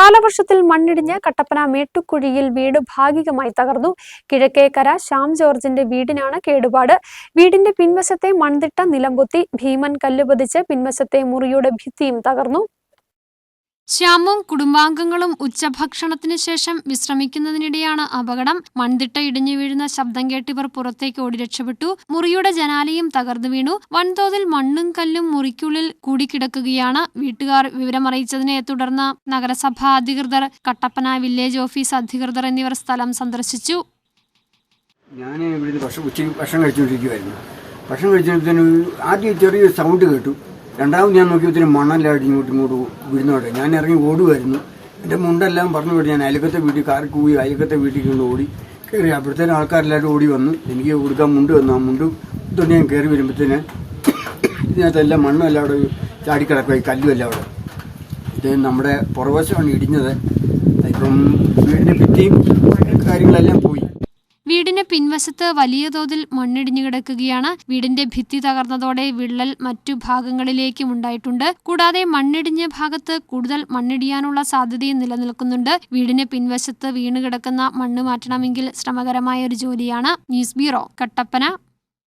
കാലവർഷത്തിൽ മണ്ണിടിഞ്ഞ് കട്ടപ്പന മേട്ടുക്കുഴിയിൽ വീട് ഭാഗികമായി തകർന്നു. കിഴക്കേക്കര ശ്യാം ജോർജിന്റെ വീടിനാണ് കേടുപാട്. വീടിന്റെ പിൻവശത്തെ മൺതിട്ട നിലംപൊത്തി ഭീമൻ കല്ലുപതിച്ച് പിൻവശത്തെ മുറിയുടെ ഭിത്തിയും തകർന്നു. ശ്യാമും കുടുംബാംഗങ്ങളും ഉച്ചഭക്ഷണത്തിന് ശേഷം വിശ്രമിക്കുന്നതിനിടെയാണ് അപകടം. മൺതിട്ട ഇടിഞ്ഞു വീഴുന്ന ശബ്ദം കേട്ട് ഇവർ പുറത്തേക്ക് ഓടി രക്ഷപ്പെട്ടു. മുറിയുടെ ജനാലയും തകർന്നു വീണു. വൻതോതിൽ മണ്ണും കല്ലും മുറിക്കുള്ളിൽ കൂടിക്കിടക്കുകയാണ്. വീട്ടുകാർ വിവരമറിയിച്ചതിനെ തുടർന്ന് നഗരസഭാ അധികൃതർ കട്ടപ്പന വില്ലേജ് ഓഫീസ് അധികൃതർ എന്നിവർ സ്ഥലം സന്ദർശിച്ചു. ഞാൻ ഇവിടുന്ന് ഭക്ഷണം ഉച്ചയ്ക്ക് ഭക്ഷണം കഴിച്ചുകൊണ്ടിരിക്കുമായിരുന്നു ആദ്യം ചെറിയൊരു സൗണ്ട് കേട്ടു. രണ്ടാമത് ഞാൻ നോക്കിയപ്പോഴത്തേന് മണ്ണെല്ലാം ഇങ്ങോട്ടും ഇങ്ങോട്ട് വിടുന്നോട്ടെ ഞാൻ ഇറങ്ങി ഓടുമായിരുന്നു എന്റെ മുണ്ടെല്ലാം പറഞ്ഞു വിട്ട്. ഞാൻ അയലക്കത്തെ വീട്ടിൽ കാർക്ക് കൂടി അയലക്കത്തെ വീട്ടിൽ കൊണ്ട് ഓടി കയറി. അപ്പോഴത്തേനും ആൾക്കാരെല്ലാവരും ഓടി വന്നു. എനിക്ക് കൊടുക്കാൻ മുണ്ട് വന്നു. ആ മുണ്ട് ഇതുകൊണ്ട് ഞാൻ കയറി വരുമ്പോഴത്തേന് ഇതിനകത്തെല്ലാം മണ്ണും എല്ലാം അവിടെ ചാടിക്കിടക്കുക കല്ലും എല്ലാം അവിടെ. ഇത് നമ്മുടെ പുറവശമാണ് ഇടിഞ്ഞത്. ഇപ്പം വീടിന്റെ ഭിത്തിയും കാര്യങ്ങളെല്ലാം പോയി. വീടിന് പിൻവശത്ത് വലിയ തോതിൽ മണ്ണിടിഞ്ഞു കിടക്കുകയാണ്. വീടിന്റെ ഭിത്തി തകർന്നതോടെ വിള്ളൽ മറ്റു ഭാഗങ്ങളിലേക്കും ഉണ്ടായിട്ടുണ്ട്. കൂടാതെ മണ്ണിടിഞ്ഞ ഭാഗത്ത് കൂടുതൽ മണ്ണിടിയാനുള്ള സാധ്യതയും നിലനിൽക്കുന്നുണ്ട്. വീടിന് പിൻവശത്ത് വീണുകിടക്കുന്ന മണ്ണ് മാറ്റണമെങ്കിൽ ശ്രമകരമായ ഒരു ജോലിയാണ്. News bureau Kattappana.